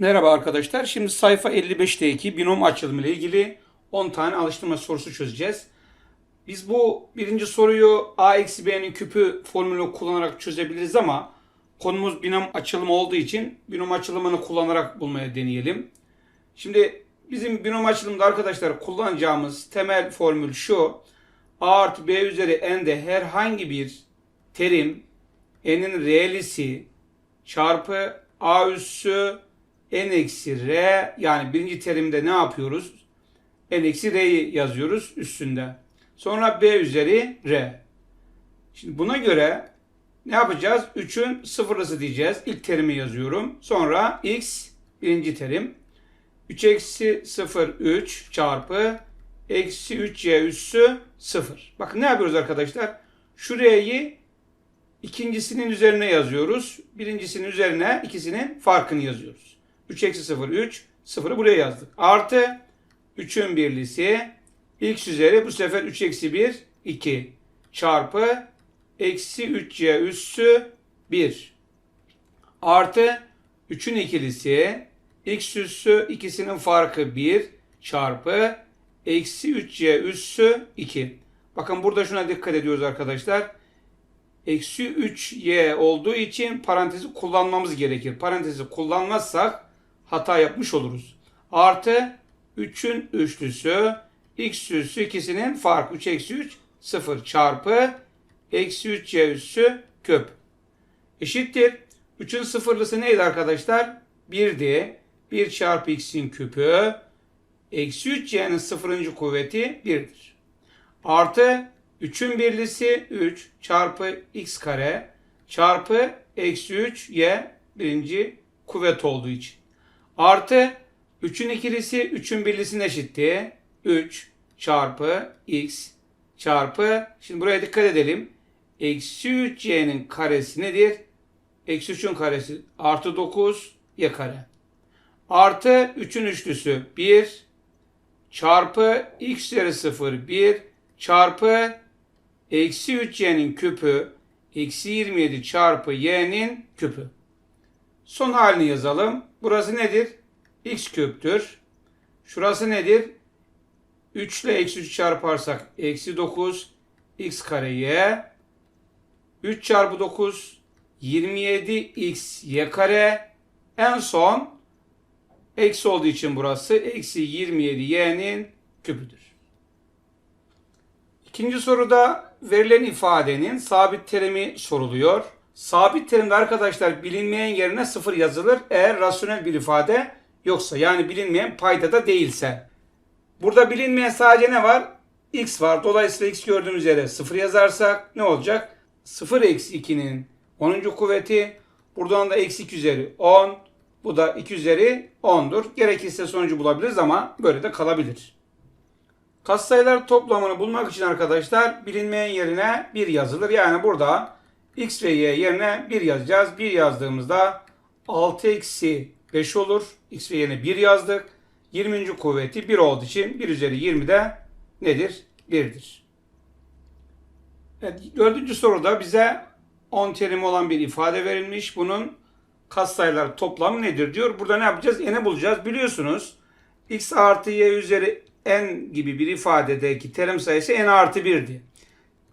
Merhaba arkadaşlar. Şimdi sayfa 55'teki binom açılımı ile ilgili 10 tane alıştırma sorusu çözeceğiz. Biz bu birinci soruyu a eksi b'nin küpü formülü kullanarak çözebiliriz ama konumuz binom açılımı olduğu için binom açılımını kullanarak bulmaya deneyelim. Şimdi bizim binom açılımda arkadaşlar kullanacağımız temel formül şu. a artı b üzeri n'de herhangi bir terim n'in reelisi çarpı a üssü n eksi r yani birinci terimde ne yapıyoruz? n eksi r'yi yazıyoruz üstünde. Sonra b üzeri r. Şimdi buna göre ne yapacağız? 3'ün sıfırlısı diyeceğiz. İlk terimi yazıyorum. Sonra x birinci terim. 3 eksi 0 3 çarpı eksi 3y üssü 0. Bakın ne yapıyoruz arkadaşlar? Şurayı ikincisinin üzerine yazıyoruz. Birincisinin üzerine ikisinin farkını yazıyoruz. 3 eksi 0 3. 0'ı buraya yazdık. Artı 3'ün birlisi x üzeri bu sefer 3 eksi 1 2 çarpı eksi 3y üssü 1 artı 3'ün ikilisi x üssü ikisinin farkı 1 çarpı eksi 3y üssü 2. Bakın burada şuna dikkat ediyoruz arkadaşlar. Eksi 3y olduğu için parantezi kullanmamız gerekir. Parantezi kullanmazsak hata yapmış oluruz. Artı 3'ün üçlüsü x üssü ikisinin farkı 3 eksi 3 0 çarpı eksi 3y üssü küp. Eşittir. 3'ün sıfırlısı neydi arkadaşlar? 1'di. 1 çarpı x'in küpü eksi 3y'nin sıfırıncı kuvveti 1'dir. Artı 3'ün birlisi 3 çarpı x kare çarpı eksi 3y birinci kuvvet olduğu için. Artı 3'ün ikilisi 3'ün birlisine eşitti. 3 çarpı x çarpı şimdi buraya dikkat edelim. Eksi 3y'nin karesi nedir? Eksi 3'ün karesi artı 9 y kare. Artı 3'ün üçlüsü 1 çarpı x üzeri 0 1 çarpı eksi 3y'nin küpü eksi 27 çarpı y'nin küpü. Son halini yazalım. Burası nedir? X küptür. Şurası nedir? 3 ile eksi 3 çarparsak eksi 9 x kare y. 3 çarpı 9 27 x y kare. En son eksi olduğu için burası eksi 27 y'nin küpüdür. İkinci soruda verilen ifadenin sabit terimi soruluyor. Sabit terimde arkadaşlar bilinmeyen yerine sıfır yazılır eğer rasyonel bir ifade yoksa yani bilinmeyen payda da değilse. Burada bilinmeyen sadece ne var? x var. Dolayısıyla x gördüğümüz yere sıfır yazarsak ne olacak? 0 eksi 2'nin 10. kuvveti. Buradan da eksi 2 üzeri 10. Bu da 2 üzeri 10'dur. Gerekirse sonucu bulabiliriz ama böyle de kalabilir. Katsayılar toplamını bulmak için arkadaşlar bilinmeyen yerine 1 yazılır. Yani burada x ve y yerine 1 yazacağız. 1 yazdığımızda 6 eksi 5 olur. x ve yerine 1 yazdık. 20. kuvveti 1 olduğu için 1 üzeri 20 de nedir? 1'dir. Evet, dördüncü soruda bize 10 terim olan bir ifade verilmiş. Bunun katsayılar toplamı nedir diyor. Burada ne yapacağız? N'e bulacağız. Biliyorsunuz x artı y üzeri n gibi bir ifadedeki terim sayısı n artı 1'di.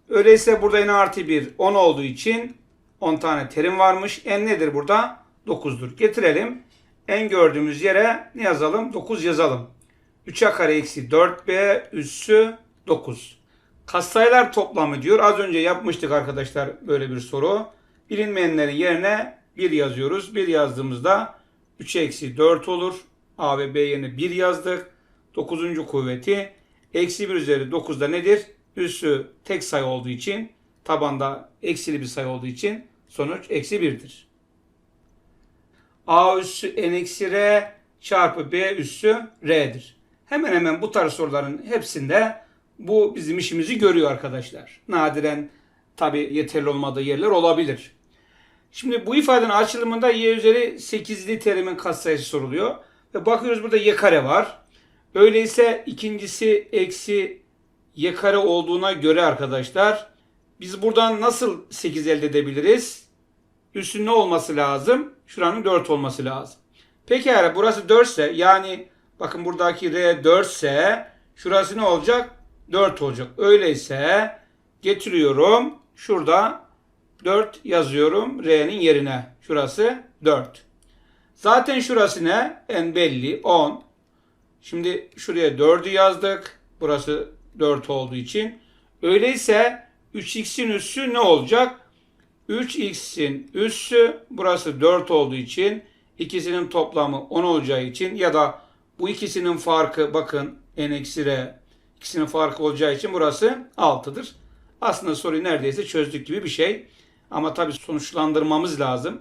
Öyleyse burada n artı 1 10 olduğu için 10 tane terim varmış. n nedir burada? 9'dur. Getirelim. N gördüğümüz yere ne yazalım? 9 yazalım. 3a kare eksi 4b üssü 9. Katsayılar toplamı diyor. Az önce yapmıştık arkadaşlar böyle bir soru. Bilinmeyenlerin yerine 1 yazıyoruz. 1 yazdığımızda 3 eksi 4 olur. A ve B yerine 1 yazdık. 9. kuvveti eksi 1 üzeri 9'da nedir? Üssü tek sayı olduğu için tabanda eksili bir sayı olduğu için sonuç eksi 1'dir. A üssü n eksi r çarpı b üssü r'dir. Hemen hemen bu tarz soruların hepsinde bu bizim işimizi görüyor arkadaşlar. Nadiren tabi yeterli olmadığı yerler olabilir. Şimdi bu ifadenin açılımında y üzeri 8'li terimin katsayısı soruluyor. Ve bakıyoruz burada y kare var. Öyleyse ikincisi eksi y kare olduğuna göre arkadaşlar biz buradan nasıl 8 elde edebiliriz? Üssün ne olması lazım? Şuranın 4 olması lazım. Pekala burası 4 ise yani bakın buradaki R 4 ise şurası ne olacak? 4 olacak. Öyleyse getiriyorum. Şurada 4 yazıyorum R'nin yerine. Şurası 4. Zaten şurası ne? En belli 10. Şimdi şuraya 4'ü yazdık. Burası 4 olduğu için. Öyleyse 3x'in üssü ne olacak? 3x'in üssü burası 4 olduğu için ikisinin toplamı 10 olacağı için ya da bu ikisinin farkı bakın n eksi r ikisinin farkı olacağı için burası 6'dır. Aslında soruyu neredeyse çözdük gibi bir şey. Ama tabii sonuçlandırmamız lazım.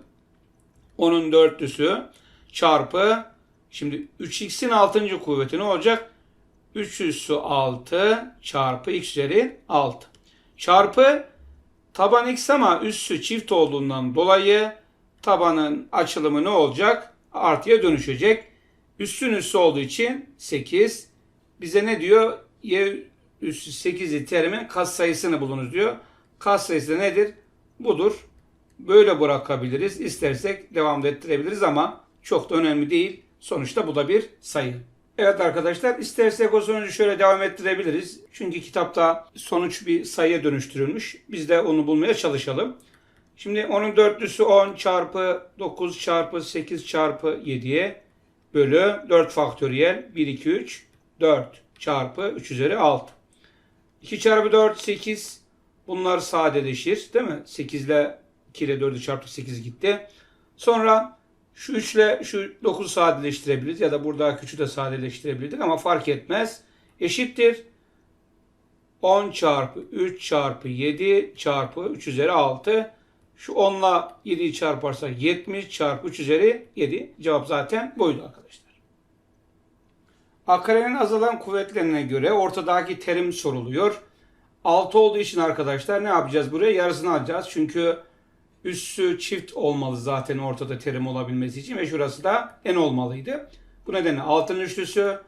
10'un dörtlüsü çarpı şimdi 3x'in 6. kuvveti ne olacak? 3 üssü 6 çarpı x üzeri 6. Çarpı taban x ama üssü çift olduğundan dolayı tabanın açılımı ne olacak? Artıya dönüşecek. Üssün üssü olduğu için 8. Bize ne diyor? Y üssü 8'i terimin katsayısını bulunuz diyor. Katsayısı da nedir? Budur. Böyle bırakabiliriz. İstersek devam ettirebiliriz ama çok da önemli değil. Sonuçta bu da bir sayı. Evet arkadaşlar istersek o sonucu şöyle devam ettirebiliriz. Çünkü kitapta sonuç bir sayıya dönüştürülmüş. Biz de onu bulmaya çalışalım. Şimdi onun dörtlüsü 10 çarpı 9 çarpı 8 çarpı 7'ye bölü 4 faktöriyel 1 2 3 4 çarpı 3 üzeri 6. 2 çarpı 4 8 bunlar sadeleşir değil mi? 8 ile 2 ile 4'ü çarptık 8 gitti. Sonra şu 3 ile şu 9'u sadeleştirebiliriz ya da burada küçüğü de sadeleştirebilirdik ama fark etmez. Eşittir. 10 çarpı 3 çarpı 7 çarpı 3 üzeri 6. Şu 10 ile 7'yi çarparsak 70 çarpı 3 üzeri 7. Cevap zaten buydu arkadaşlar. Akarenin azalan kuvvetlerine göre ortadaki terim soruluyor. 6 olduğu için arkadaşlar ne yapacağız buraya? Yarısını alacağız. Çünkü üssü çift olmalı zaten ortada terim olabilmesi için ve şurası da n olmalıydı. Bu nedenle 6'nın üçlüsü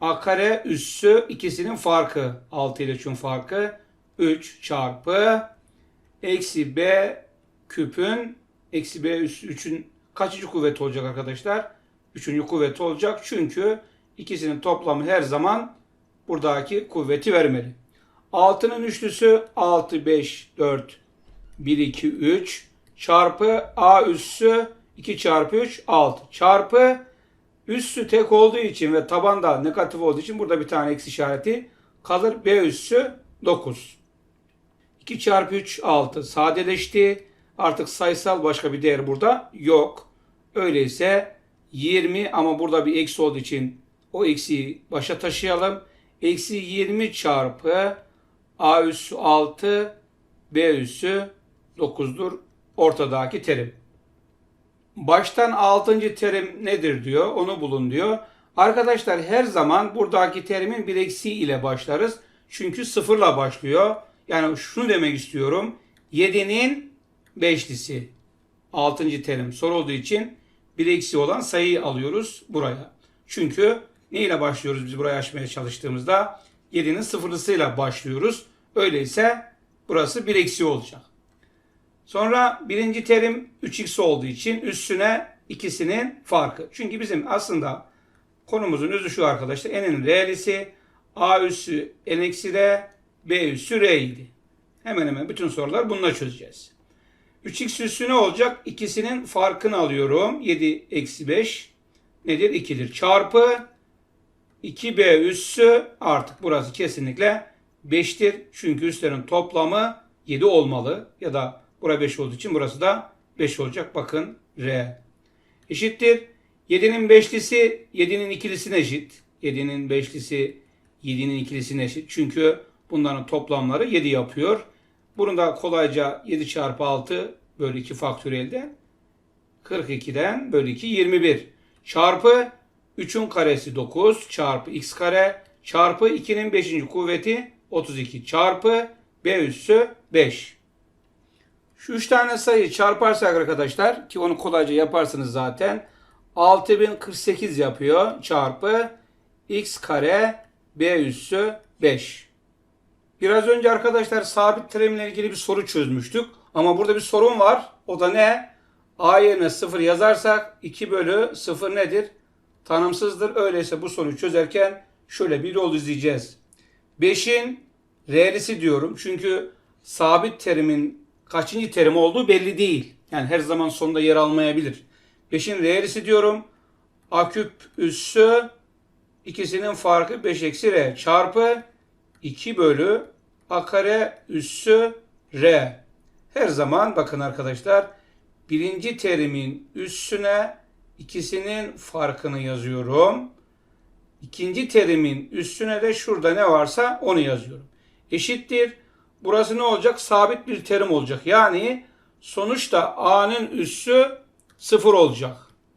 a kare üssü ikisinin farkı 6 ile 3'ün farkı 3 çarpı eksi b küpün eksi b üssü 3'ün kaçıncı kuvveti olacak arkadaşlar? Üçüncü kuvveti olacak çünkü ikisinin toplamı her zaman buradaki kuvveti vermeli. 6'nın üçlüsü 6, 5, 4, 1, 2, 3 çarpı a üssü 2 çarpı 3 6 çarpı üssü tek olduğu için ve tabanda negatif olduğu için burada bir tane eksi işareti kalır. B üssü 9. 2 çarpı 3 6 sadeleşti. Artık sayısal başka bir değer burada yok. Öyleyse 20 ama burada bir eksi olduğu için o eksiyi başa taşıyalım. Eksi 20 çarpı a üssü 6 b üssü 9'dur ortadaki terim. Baştan 6. terim nedir diyor. Onu bulun diyor. Arkadaşlar her zaman buradaki terimin bir eksiği ile başlarız. Çünkü sıfırla başlıyor. Yani şunu demek istiyorum. 7'nin beşlisi. 6. terim sorulduğu için bir eksi olan sayıyı alıyoruz buraya. Çünkü ne ile başlıyoruz biz burayı açmaya çalıştığımızda? 7'nin sıfırlısıyla başlıyoruz. Öyleyse burası bir eksi olacak. Sonra birinci terim 3x olduğu için üstüne ikisinin farkı. Çünkü bizim aslında konumuzun özü şu arkadaşlar. n'in re'lisi a üssü n eksi r, b üssü r idi. Hemen hemen bütün sorular bununla çözeceğiz. 3x üssü ne olacak? İkisinin farkını alıyorum. 7 eksi 5 nedir? 2'dir. Çarpı 2b üssü artık burası kesinlikle 5'tir. Çünkü üslerin toplamı 7 olmalı. Ya da bura 5 olduğu için burası da 5 olacak. Bakın R. Eşittir. 7'nin beşlisi 7'nin ikilisine eşit. 7'nin beşlisi 7'nin ikilisine eşit. Çünkü bunların toplamları 7 yapıyor. Bunu da kolayca 7 çarpı 6 bölü 2 faktöriyelde 42'den bölü 2 21 çarpı 3'ün karesi 9 çarpı x kare çarpı 2'nin 5. kuvveti 32 çarpı b üssü 5. Şu 3 tane sayı çarparsak arkadaşlar ki onu kolayca yaparsınız zaten 6048 yapıyor çarpı x kare b üssü 5. Biraz önce arkadaşlar sabit terimle ilgili bir soru çözmüştük. Ama burada bir sorun var. O da ne? A yerine 0 yazarsak 2 bölü 0 nedir? Tanımsızdır. Öyleyse bu soruyu çözerken şöyle bir yol izleyeceğiz. 5'in re'lisi diyorum. Çünkü sabit terimin kaçıncı terim olduğu belli değil. Yani her zaman sonunda yer almayabilir. 5'in re'lisi diyorum. A küp üssü ikisinin farkı 5 eksi r çarpı 2 bölü a kare üssü r. Her zaman bakın arkadaşlar birinci terimin üssüne ikisinin farkını yazıyorum. İkinci terimin üstüne de şurada ne varsa onu yazıyorum. Eşittir. Burası ne olacak? Sabit bir terim olacak. Yani sonuçta a'nın üssü sıfır olacak.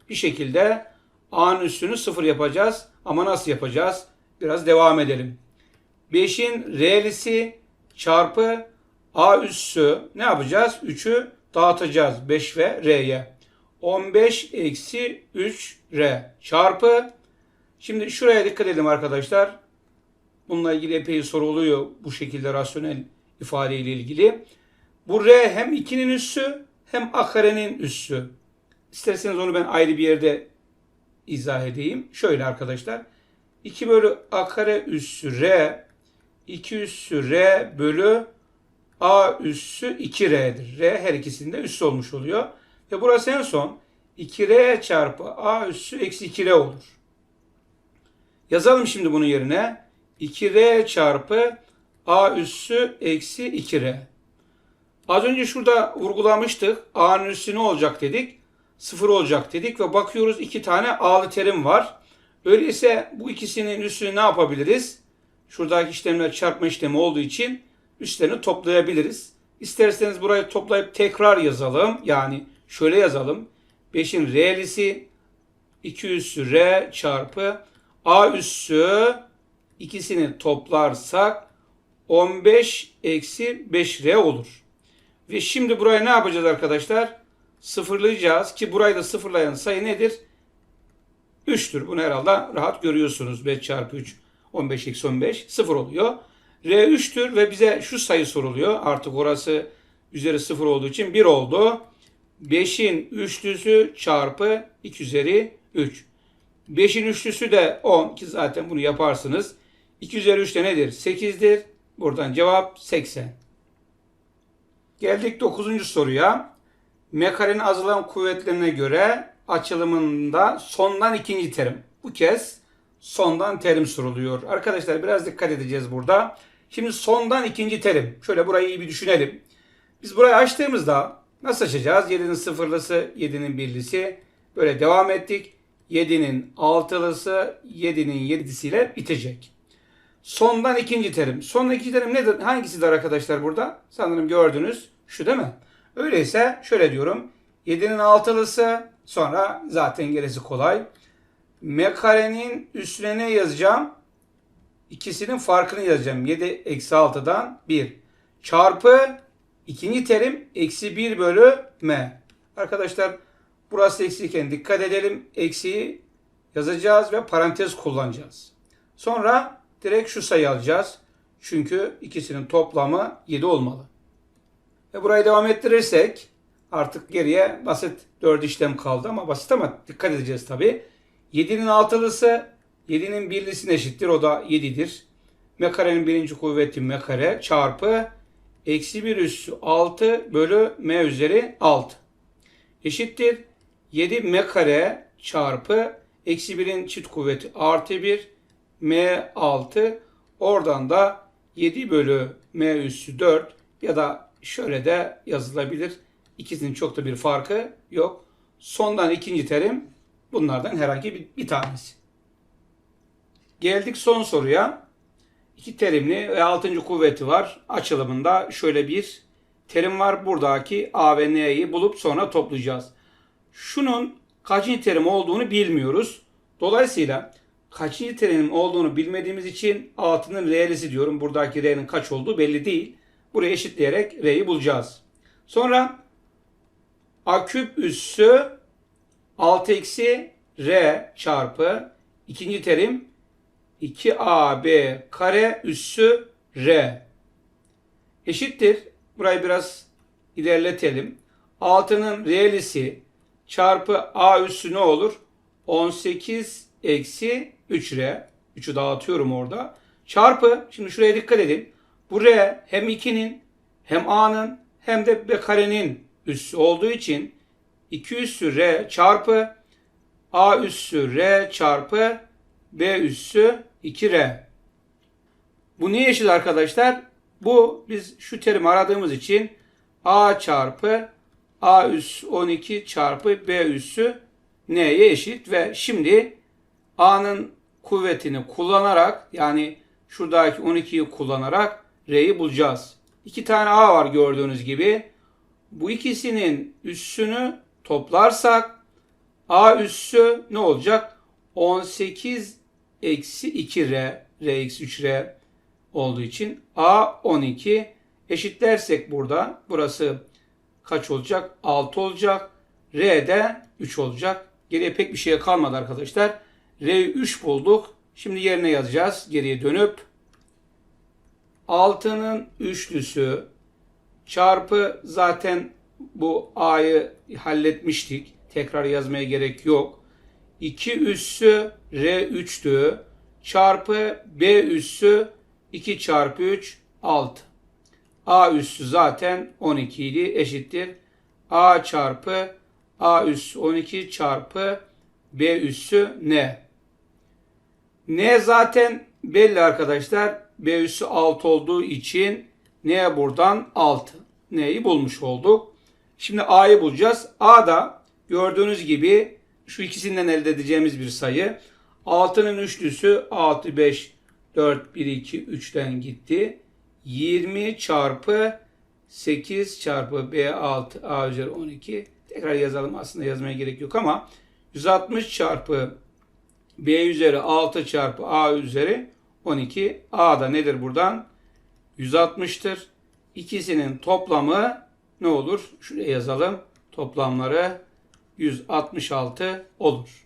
Bir şekilde a'nın üssünü sıfır yapacağız. Ama nasıl yapacağız? Biraz devam edelim. 5'in re'lisi çarpı a üssü ne yapacağız? 3'ü dağıtacağız 5 ve r'ye. 15 eksi 3 r çarpı Şimdi şuraya dikkat edelim arkadaşlar. Bununla ilgili epey soru oluyor bu şekilde rasyonel ifade ile ilgili. Bu r hem 2'nin üssü hem a karenin üssü. İsterseniz onu ben ayrı bir yerde izah edeyim. Şöyle arkadaşlar. 2 bölü a kare üssü r 2 üssü r bölü a üssü 2r'dir. r her ikisinde üssü olmuş oluyor. Ve burası en son 2r çarpı a üssü eksi 2r olur. Yazalım şimdi bunun yerine. 2r çarpı a üssü eksi 2r. Az önce şurada vurgulamıştık. a'nın üssü ne olacak dedik? 0 olacak dedik ve bakıyoruz iki tane a'lı terim var. Öyleyse bu ikisinin üssünü ne yapabiliriz? Şuradaki işlemler çarpma işlemi olduğu için üstlerini toplayabiliriz. İsterseniz burayı toplayıp tekrar yazalım. Yani şöyle yazalım. 5'in re'lisi 2 üssü r çarpı a üssü ikisini toplarsak 15 eksi 5r olur. Ve şimdi buraya ne yapacağız arkadaşlar? Sıfırlayacağız ki burayı da sıfırlayan sayı nedir? 3'tür. Bunu herhalde rahat görüyorsunuz. 5 çarpı 3 15 eksi 15 0 oluyor. R 3'tür ve bize şu sayı soruluyor. Artık orası üzeri 0 olduğu için 1 oldu. 5'in üçlüsü çarpı 2 üzeri 3. 5'in üçlüsü de 10 ki zaten bunu yaparsınız. 2 üzeri 3 de nedir? 8'dir. Buradan cevap 80. Geldik 9. soruya. Mekarenin azalan kuvvetlerine göre açılımında sondan ikinci terim. Bu kez sondan terim soruluyor. Arkadaşlar biraz dikkat edeceğiz burada. Şimdi sondan ikinci terim. Şöyle burayı iyi bir düşünelim. Biz burayı açtığımızda nasıl açacağız? 7'nin sıfırlısı, 7'nin birlisi. Böyle devam ettik. 7'nin altılısı 7'nin yedisiyle bitecek. Sondan ikinci terim. Sondan ikinci terim nedir? Hangisidir arkadaşlar burada? Sanırım gördünüz. Şu değil mi? Öyleyse şöyle diyorum. 7'nin altılısı sonra zaten gerisi kolay. M karenin üstüne ne yazacağım? İkisinin farkını yazacağım. 7 eksi 6'dan 1. Çarpı ikinci terim eksi 1 bölü m. Arkadaşlar Burası eksiyken dikkat edelim. Eksiği yazacağız ve parantez kullanacağız. Sonra direkt şu sayı alacağız. Çünkü ikisinin toplamı 7 olmalı. Ve burayı devam ettirirsek artık geriye basit 4 işlem kaldı ama basit ama dikkat edeceğiz tabi. 7'nin altılısı 7'nin birlisine eşittir. O da 7'dir. M karenin birinci kuvveti M kare çarpı eksi 1 üssü 6 bölü M üzeri 6 eşittir. 7 m kare çarpı eksi 1'in çift kuvveti artı 1 m 6 oradan da 7 bölü m üssü 4 ya da şöyle de yazılabilir. İkisinin çok da bir farkı yok. Sondan ikinci terim bunlardan herhangi bir, bir tanesi. Geldik son soruya. İki terimli ve altıncı kuvveti var. Açılımında şöyle bir terim var. Buradaki A ve N'yi bulup sonra toplayacağız şunun kaçıncı terim olduğunu bilmiyoruz. Dolayısıyla kaçıncı terim olduğunu bilmediğimiz için altının re'lisi diyorum. Buradaki r'nin kaç olduğu belli değil. Buraya eşitleyerek r'yi bulacağız. Sonra a küp üssü 6 eksi r çarpı ikinci terim 2ab kare üssü r eşittir. Burayı biraz ilerletelim. 6'nın re'lisi çarpı A üssü ne olur? 18 eksi 3R. 3'ü dağıtıyorum orada. Çarpı, şimdi şuraya dikkat edin. Bu R hem 2'nin hem A'nın hem de B karenin üssü olduğu için 2 üssü R çarpı A üssü R çarpı B üssü 2R. Bu neye eşit arkadaşlar? Bu biz şu terimi aradığımız için A çarpı A üssü 12 çarpı B üssü N'ye eşit ve şimdi A'nın kuvvetini kullanarak yani şuradaki 12'yi kullanarak R'yi bulacağız. İki tane A var gördüğünüz gibi. Bu ikisinin üssünü toplarsak A üssü ne olacak? 18 eksi 2R, R eksi 3R olduğu için A 12 eşitlersek burada burası kaç olacak? 6 olacak. R de 3 olacak. Geriye pek bir şey kalmadı arkadaşlar. R'yi 3 bulduk. Şimdi yerine yazacağız. Geriye dönüp 6'nın üçlüsü çarpı zaten bu A'yı halletmiştik. Tekrar yazmaya gerek yok. 2 üssü R3'tü. Çarpı B üssü 2 çarpı 3 6. A üssü zaten 12 idi eşittir. A çarpı A üssü 12 çarpı B üssü N. N zaten belli arkadaşlar. B üssü 6 olduğu için N buradan 6. N'yi bulmuş olduk. Şimdi A'yı bulacağız. A da gördüğünüz gibi şu ikisinden elde edeceğimiz bir sayı. 6'nın üçlüsü 6, 5, 4, 1, 2, 3'ten gitti. 20 çarpı 8 çarpı B6 A üzeri 12. Tekrar yazalım aslında yazmaya gerek yok ama 160 çarpı B üzeri 6 çarpı A üzeri 12. A da nedir buradan? 160'tır. İkisinin toplamı ne olur? Şuraya yazalım. Toplamları 166 olur.